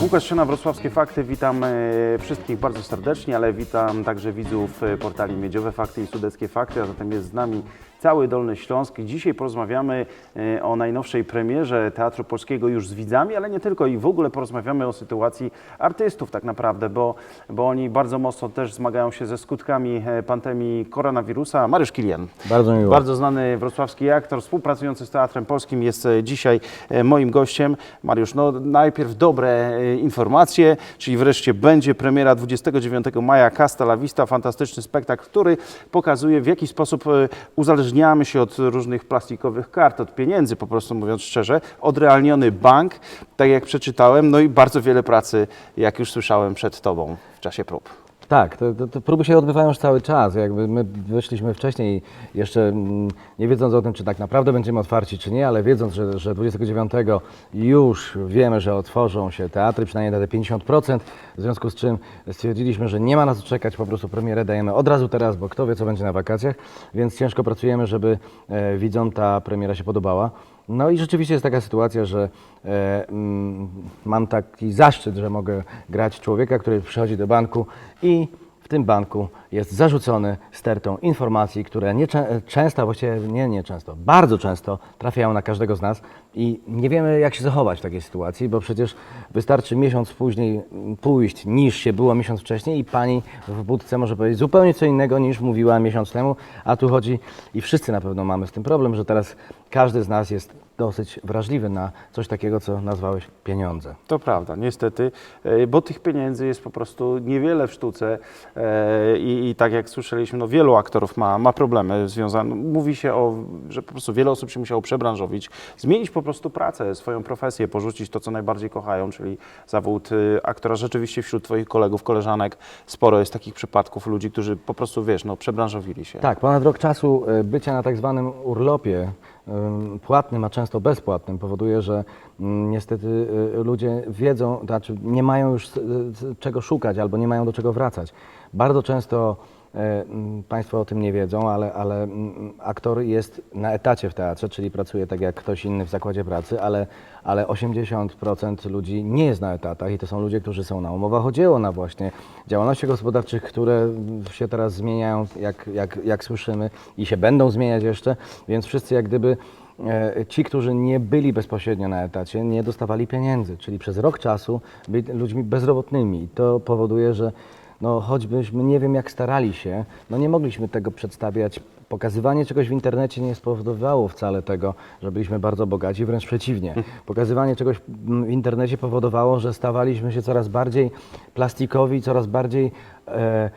Łukasz Szyna, Wrocławskie Fakty. Witam e, wszystkich bardzo serdecznie, ale witam także widzów e, portali Miedziowe Fakty i Sudeckie Fakty, a zatem jest z nami cały Dolny Śląsk. Dzisiaj porozmawiamy e, o najnowszej premierze Teatru Polskiego już z widzami, ale nie tylko i w ogóle porozmawiamy o sytuacji artystów tak naprawdę, bo, bo oni bardzo mocno też zmagają się ze skutkami e, pandemii koronawirusa. Mariusz Kilian. Bardzo miło. Bardzo znany wrocławski aktor, współpracujący z Teatrem Polskim jest e, dzisiaj moim gościem. Mariusz, no najpierw dobre informacje, czyli wreszcie będzie premiera 29 maja Casta la Vista, fantastyczny spektakl, który pokazuje w jaki sposób e, uzależniamy się od różnych plastikowych kart, od pieniędzy po prostu mówiąc szczerze, odrealniony bank, tak jak przeczytałem, no i bardzo wiele pracy, jak już słyszałem przed Tobą w czasie prób. Tak, to, to, to próby się odbywają już cały czas. Jakby my wyszliśmy wcześniej, jeszcze mm, nie wiedząc o tym, czy tak naprawdę będziemy otwarci, czy nie, ale wiedząc, że, że 29 już wiemy, że otworzą się teatry, przynajmniej na te 50%, w związku z czym stwierdziliśmy, że nie ma na co czekać, po prostu premierę dajemy od razu teraz, bo kto wie, co będzie na wakacjach, więc ciężko pracujemy, żeby e, widzom ta premiera się podobała. No i rzeczywiście jest taka sytuacja, że e, mm, mam taki zaszczyt, że mogę grać człowieka, który przychodzi do banku i w tym banku jest zarzucony stertą informacji, które nie, często, właściwie nie, nie często, bardzo często trafiają na każdego z nas i nie wiemy jak się zachować w takiej sytuacji, bo przecież wystarczy miesiąc później pójść niż się było miesiąc wcześniej i pani w budce może powiedzieć zupełnie co innego niż mówiła miesiąc temu, a tu chodzi i wszyscy na pewno mamy z tym problem, że teraz każdy z nas jest dosyć wrażliwy na coś takiego, co nazwałeś pieniądze. To prawda, niestety, e, bo tych pieniędzy jest po prostu niewiele w sztuce e, i, i tak jak słyszeliśmy, no wielu aktorów ma, ma problemy związane. Mówi się o, że po prostu wiele osób się musiało przebranżowić, zmienić po prostu pracę, swoją profesję, porzucić to, co najbardziej kochają, czyli zawód y, aktora. Rzeczywiście wśród Twoich kolegów, koleżanek sporo jest takich przypadków ludzi, którzy po prostu, wiesz, no przebranżowili się. Tak, ponad rok czasu e, bycia na tak zwanym urlopie em, płatnym, a często bezpłatnym powoduje, że mm, niestety ludzie wiedzą, znaczy nie mają już czego szukać albo nie mają do czego wracać. Bardzo często Państwo o tym nie wiedzą, ale, ale mm, aktor jest na etacie w teatrze, czyli pracuje tak jak ktoś inny w zakładzie pracy, ale, ale 80% ludzi nie jest na etatach i to są ludzie, którzy są na umowach o dzieło, na właśnie działalnościach gospodarczych, które się teraz zmieniają, jak, jak, jak słyszymy, i się będą zmieniać jeszcze, więc wszyscy jak gdyby e, ci, którzy nie byli bezpośrednio na etacie, nie dostawali pieniędzy, czyli przez rok czasu byli ludźmi bezrobotnymi. I to powoduje, że no, choćbyśmy nie wiem jak starali się, no nie mogliśmy tego przedstawiać. Pokazywanie czegoś w internecie nie spowodowało wcale tego, że byliśmy bardzo bogaci, wręcz przeciwnie. Pokazywanie czegoś w internecie powodowało, że stawaliśmy się coraz bardziej plastikowi, coraz bardziej e, e,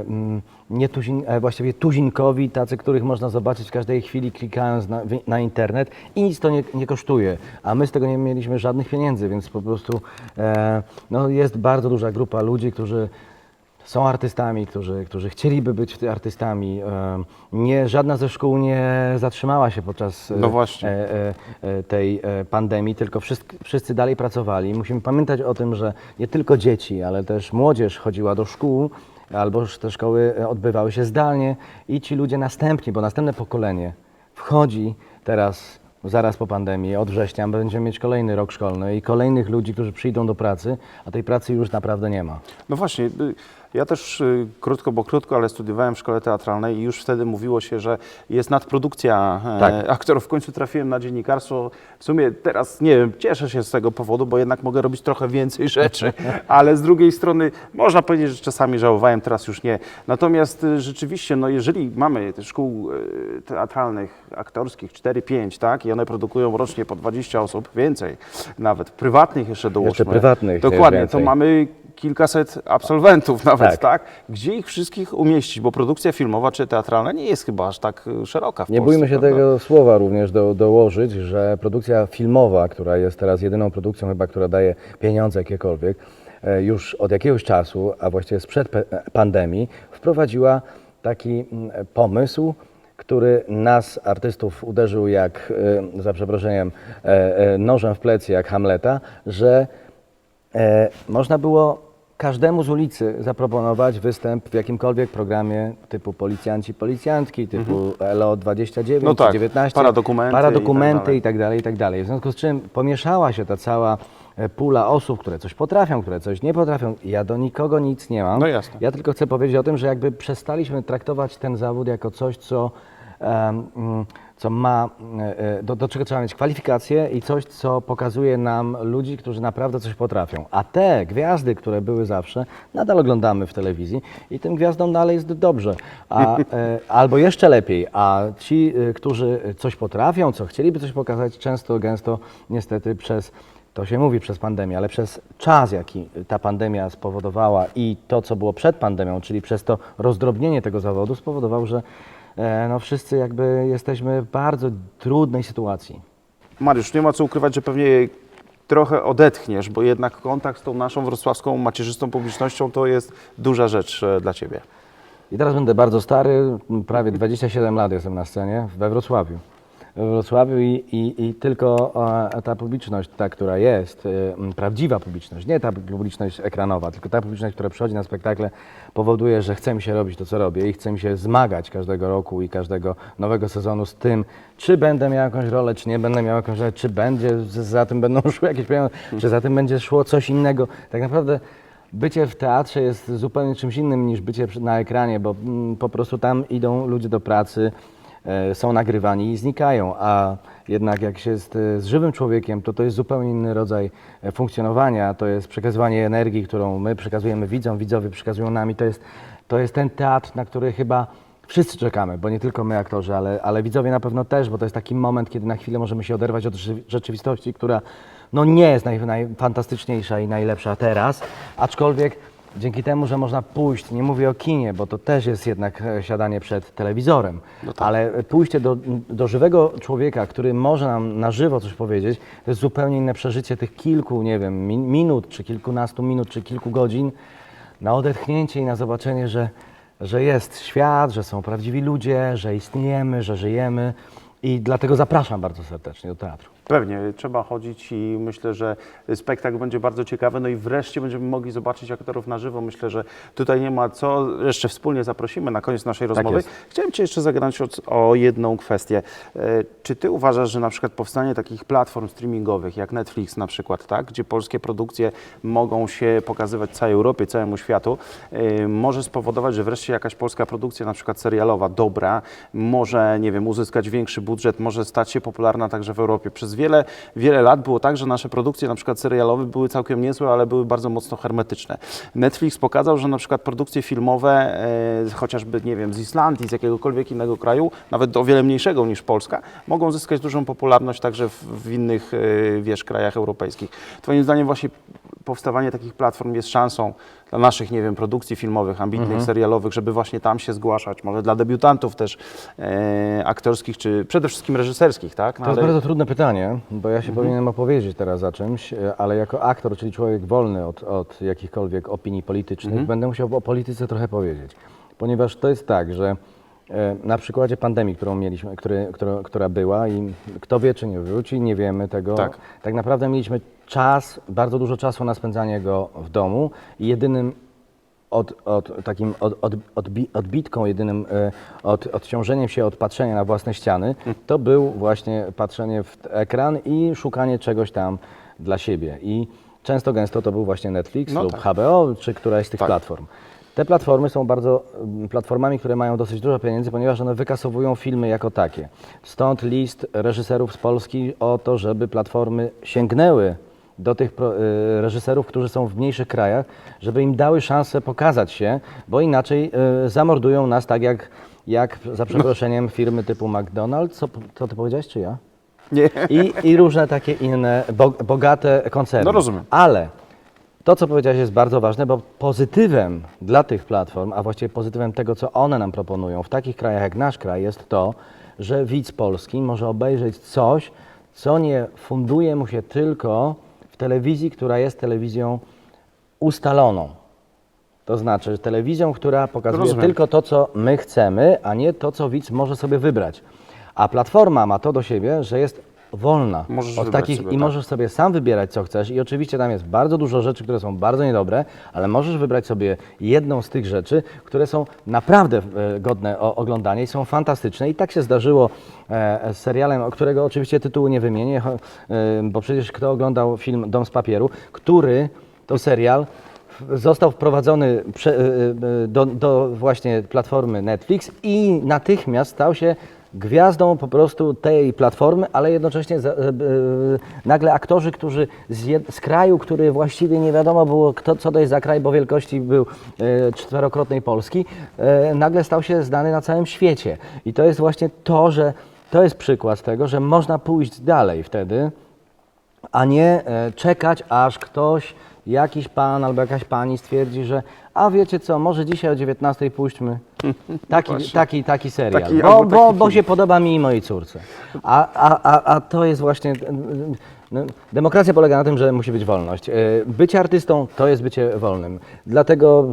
mm, nietuzin, e, właściwie tuzinkowi, tacy, których można zobaczyć w każdej chwili klikając na, na internet i nic to nie, nie kosztuje, a my z tego nie mieliśmy żadnych pieniędzy, więc po prostu e, no, jest bardzo duża grupa ludzi, którzy są artystami, którzy, którzy chcieliby być artystami. E, Nie, żadna ze szkół nie zatrzymała się podczas e, No e, tej pandemii, tylko wszyscy, wszyscy dalej pracowali. Musimy pamiętać o tym, że nie tylko dzieci, ale też młodzież chodziła do szkół, albo te szkoły odbywały się zdalnie i ci ludzie następni, bo następne pokolenie wchodzi teraz zaraz po pandemii, od września będziemy mieć kolejny rok szkolny i kolejnych ludzi, którzy przyjdą do pracy, a tej pracy już naprawdę nie ma. No właśnie, y, ja też y, krótko, bo krótko, ale studiowałem w szkole teatralnej i już wtedy mówiło się, że jest nadprodukcja e, Tak. aktorów. W końcu trafiłem na dziennikarstwo. W sumie teraz, nie wiem, cieszę się z tego powodu, bo jednak mogę robić trochę więcej rzeczy, ale z drugiej strony można powiedzieć, że czasami żałowałem, teraz już nie. Natomiast y, rzeczywiście, no jeżeli mamy szkół y, teatralnych, aktorskich 4-5, tak, i one produkują rocznie po 20 osób, więcej nawet, prywatnych jeszcze dołóżmy. prywatnych jest Dokładnie, więcej. to mamy kilkaset absolwentów nawet, tak. Tak. Gdzie ich wszystkich umieścić? Bo produkcja filmowa czy teatralna nie jest chyba aż tak y, szeroka w Nie Polsce, bójmy się prawda? tego słowa również do, dołożyć, że produkcja filmowa, która jest teraz jedyną produkcją chyba, która daje pieniądze jakiekolwiek, e, już od jakiegoś czasu, a właściwie sprzed pe- pandemii, wprowadziła taki mm, pomysł, który nas, artystów, uderzył jak, e, za przeproszeniem, e, e, nożem w plecy, jak Hamleta, że e, można było każdemu z ulicy zaproponować występ w jakimkolwiek programie typu policjanci, policjantki, typu LO 29 No tak, czy 19, paradokumenty i tak paradokumenty dalej. i tak dalej, i tak dalej. W związku z czym pomieszała się ta cała e, pula osób, które coś potrafią, które coś nie potrafią. Ja do nikogo nic nie mam. No jasne. Ja tylko chcę powiedzieć o tym, że jakby przestaliśmy traktować ten zawód jako coś, co, co ma, e, e, do, do czego trzeba mieć kwalifikacje i coś, co pokazuje nam ludzi, którzy naprawdę coś potrafią. A te gwiazdy, które były zawsze, nadal oglądamy w telewizji i tym gwiazdom dalej jest dobrze. A, e, albo jeszcze lepiej, a ci, którzy coś potrafią, co chcieliby coś pokazać, często, gęsto niestety przez to się mówi przez pandemię, ale przez czas, jaki ta pandemia spowodowała i to, co było przed pandemią, czyli przez to rozdrobnienie tego zawodu, spowodował, że no, wszyscy jakby jesteśmy w bardzo trudnej sytuacji. Mariusz, nie ma co ukrywać, że pewnie trochę odetchniesz, bo jednak kontakt z tą naszą wrocławską macierzystą publicznością to jest duża rzecz e, dla Ciebie. I teraz będę bardzo stary, prawie 27 lat jestem na scenie we Wrocławiu. We Wrocławiu i, i, i tylko ta publiczność, ta, która jest, m, prawdziwa publiczność, nie ta publiczność ekranowa, tylko ta publiczność, która przychodzi na spektakle, powoduje, że chce mi się robić to, co robię i chce mi się zmagać każdego roku i każdego nowego sezonu z tym, czy będę miał jakąś rolę, czy nie będę miał jakąś rolę, czy będzie, za tym będą szły jakieś pieniądze, czy za tym będzie szło coś innego. Tak naprawdę Bycie w teatrze jest zupełnie czymś innym niż bycie na ekranie, bo mm, po prostu tam idą ludzie do pracy, są nagrywani i znikają, a jednak jak się jest e, z żywym człowiekiem, to to jest zupełnie inny rodzaj e, funkcjonowania, to jest przekazywanie energii, którą my przekazujemy widzom, widzowie przekazują nami, to jest, to jest ten teatr, na który chyba wszyscy czekamy, bo nie tylko my aktorzy, ale, ale widzowie na pewno też, bo to jest taki moment, kiedy na chwilę możemy się oderwać od rze- rzeczywistości, która no nie jest naj, najfantastyczniejsza i najlepsza teraz, aczkolwiek dzięki temu, że można pójść, nie mówię o kinie, bo to też jest jednak e, siadanie przed telewizorem, ale pójście do, do żywego człowieka, który może nam na żywo coś powiedzieć, to jest zupełnie inne przeżycie tych kilku, nie wiem, min, minut, czy kilkunastu minut, czy kilku godzin na odetchnięcie i na zobaczenie, że, że jest świat, że są prawdziwi ludzie, że istniejemy, że żyjemy i dlatego zapraszam bardzo serdecznie do teatru. Pewnie, trzeba chodzić i myślę, że spektakl będzie bardzo ciekawy. No i wreszcie będziemy mogli zobaczyć aktorów na żywo. Myślę, że tutaj nie ma co. Jeszcze wspólnie zaprosimy na koniec naszej rozmowy. jest. Chciałem Cię jeszcze zagadać o, o jedną kwestię. E, Czy Ty uważasz, że na przykład powstanie takich platform streamingowych jak Netflix na przykład, tak, gdzie polskie produkcje mogą się pokazywać całej Europie, całemu światu, e, może spowodować, że wreszcie jakaś polska produkcja, na przykład serialowa, dobra, może, nie wiem, uzyskać większy budżet, może stać się popularna także w Europie. Przez wiele, wiele lat było tak, że nasze produkcje, na przykład serialowe, były całkiem niezłe, ale były bardzo mocno hermetyczne. Netflix pokazał, że na przykład produkcje filmowe, e, chociażby, nie wiem, z Islandii, z jakiegokolwiek innego kraju, nawet o wiele mniejszego niż Polska, mogą zyskać dużą popularność także w, w innych, e, wiesz, krajach europejskich. Twoim zdaniem właśnie powstawanie takich platform jest szansą dla naszych, nie wiem, produkcji filmowych, ambitnych, Mhm. serialowych, żeby właśnie tam się zgłaszać, może dla debiutantów też e, aktorskich, czy przede wszystkim reżyserskich, tak? No, To jest ale- bardzo trudne pytanie, bo ja się Mhm. powinienem opowiedzieć teraz za czymś, e, ale jako aktor, czyli człowiek wolny od, od jakichkolwiek opinii politycznych, Mhm. będę musiał o polityce trochę powiedzieć. Ponieważ to jest tak, że na przykładzie pandemii, którą mieliśmy, który, która, która była i kto wie, czy nie wróci, nie wiemy tego. Tak. tak naprawdę mieliśmy czas, bardzo dużo czasu na spędzanie go w domu i jedynym od, od, takim od, od, odbi, odbitką, jedynym e, od, odciążeniem się od patrzenia na własne ściany, to był właśnie patrzenie w ekran i szukanie czegoś tam dla siebie. I często gęsto to był właśnie Netflix No lub tak. HBO, czy któraś z tych Tak. platform. Te platformy są bardzo mm, platformami, które mają dosyć dużo pieniędzy, ponieważ one wykasowują filmy jako takie. Stąd list reżyserów z Polski o to, żeby platformy sięgnęły do tych y, reżyserów, którzy są w mniejszych krajach, żeby im dały szansę pokazać się, bo inaczej y, zamordują nas tak jak, jak za przeproszeniem firmy typu McDonald's. Co, co ty powiedziałeś, czy ja? Nie. I, i różne takie inne bo, bogate koncerny. No rozumiem. Ale to, co powiedziałeś, jest bardzo ważne, bo pozytywem dla tych platform, a właściwie pozytywem tego, co one nam proponują w takich krajach jak nasz kraj, jest to, że widz polski może obejrzeć coś, co nie funduje mu się tylko w telewizji, która jest telewizją ustaloną. To znaczy telewizją, która pokazuje Rozumiem. tylko to, co my chcemy, a nie to, co widz może sobie wybrać. A platforma ma to do siebie, że jest wolna. Możesz od takich, sobie, I tak. możesz sobie sam wybierać, co chcesz. I oczywiście tam jest bardzo dużo rzeczy, które są bardzo niedobre, ale możesz wybrać sobie jedną z tych rzeczy, które są naprawdę e, godne oglądania i są fantastyczne. I tak się zdarzyło e, z serialem, o którego oczywiście tytułu nie wymienię, e, bo przecież kto oglądał film Dom z papieru, który to serial został wprowadzony e, e, do, do właśnie platformy Netflix i natychmiast stał się gwiazdą po prostu tej platformy, ale jednocześnie za, e, e, nagle aktorzy, którzy z, jed, z kraju, który właściwie nie wiadomo było, kto, co to jest za kraj, bo wielkości był e, czterokrotnej Polski, e, nagle stał się znany na całym świecie. I to jest właśnie to, że to jest przykład tego, że można pójść dalej wtedy, a nie e, czekać, aż ktoś, jakiś pan albo jakaś pani stwierdzi, że a wiecie co, może dzisiaj o 19 puśćmy taki, taki, taki serial, Taki bo, albo bo, taki bo się podoba mi i mojej córce. A, a, a, a to jest właśnie... no, Demokracja polega na tym, że musi być wolność. E, Bycie artystą to jest bycie wolnym. Dlatego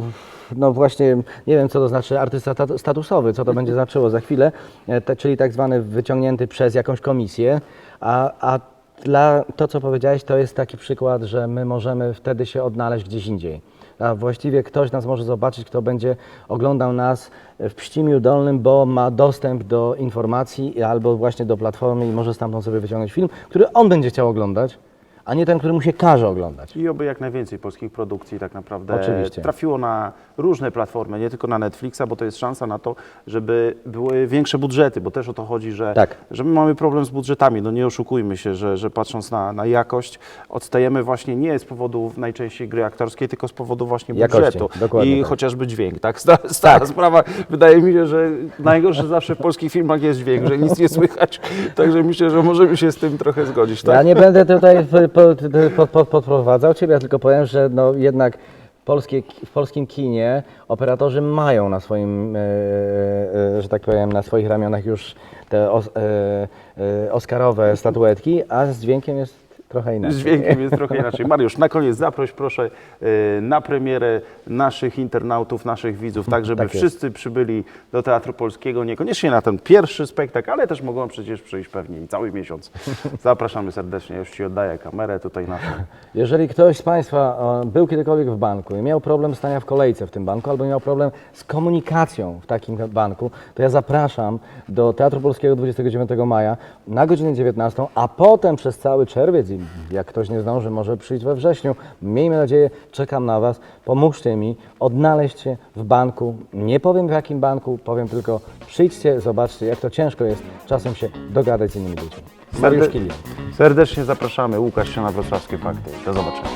no właśnie nie wiem, co to znaczy artysta statu- statusowy, co to będzie znaczyło za chwilę, e, te, czyli tak zwany wyciągnięty przez jakąś komisję, a, a dla to, co powiedziałeś, to jest taki przykład, że my możemy wtedy się odnaleźć gdzieś indziej. A właściwie ktoś nas może zobaczyć, kto będzie oglądał nas w Pścimiu Dolnym, bo ma dostęp do informacji albo właśnie do platformy i może stamtąd sobie wyciągnąć film, który on będzie chciał oglądać, a nie ten, który mu się każe oglądać. I oby jak najwięcej polskich produkcji tak naprawdę Oczywiście. trafiło na różne platformy, nie tylko na Netflixa, bo to jest szansa na to, żeby były większe budżety, bo też o to chodzi, że, Tak. że my mamy problem z budżetami. No nie oszukujmy się, że, że patrząc na, na jakość, odstajemy właśnie nie z powodu najczęściej gry aktorskiej, tylko z powodu właśnie Jakości, budżetu i tak. chociażby dźwięk. Tak? Stara, stara sprawa. Wydaje mi się, że najgorsze zawsze w polskich filmach jest dźwięk, że nic nie słychać. Także myślę, że możemy się z tym trochę zgodzić. Tak? Ja nie będę tutaj podprowadzał Ciebie, ja tylko powiem, że no jednak polskie, w polskim kinie operatorzy mają na swoim, e, e, że tak powiem, na swoich ramionach już te os, e, e, oscarowe statuetki, a z dźwiękiem jest trochę inaczej. Z dźwiękiem jest trochę inaczej. Mariusz, na koniec zaproś proszę y, na premierę naszych internautów, naszych widzów, tak żeby Tak wszyscy przybyli do Teatru Polskiego, niekoniecznie na ten pierwszy spektakl, ale też mogą przecież przyjść pewnie i cały miesiąc. Zapraszamy serdecznie, już Ci oddaję kamerę tutaj naszą. Jeżeli ktoś z Państwa był kiedykolwiek w banku i miał problem stania w kolejce w tym banku, albo miał problem z komunikacją w takim banku, to ja zapraszam do Teatru Polskiego 29 maja na godzinę 19, a potem przez cały czerwiec i jak ktoś nie zdąży, może przyjść we wrześniu. Miejmy nadzieję, czekam na Was. Pomóżcie mi odnaleźć się w banku. Nie powiem w jakim banku, powiem tylko przyjdźcie, zobaczcie jak to ciężko jest czasem się dogadać z innymi ludźmi. Mariusz Serde- Kilian. Serdecznie zapraszamy. Łukasz się na Wrocławskie Fakty. Do zobaczenia.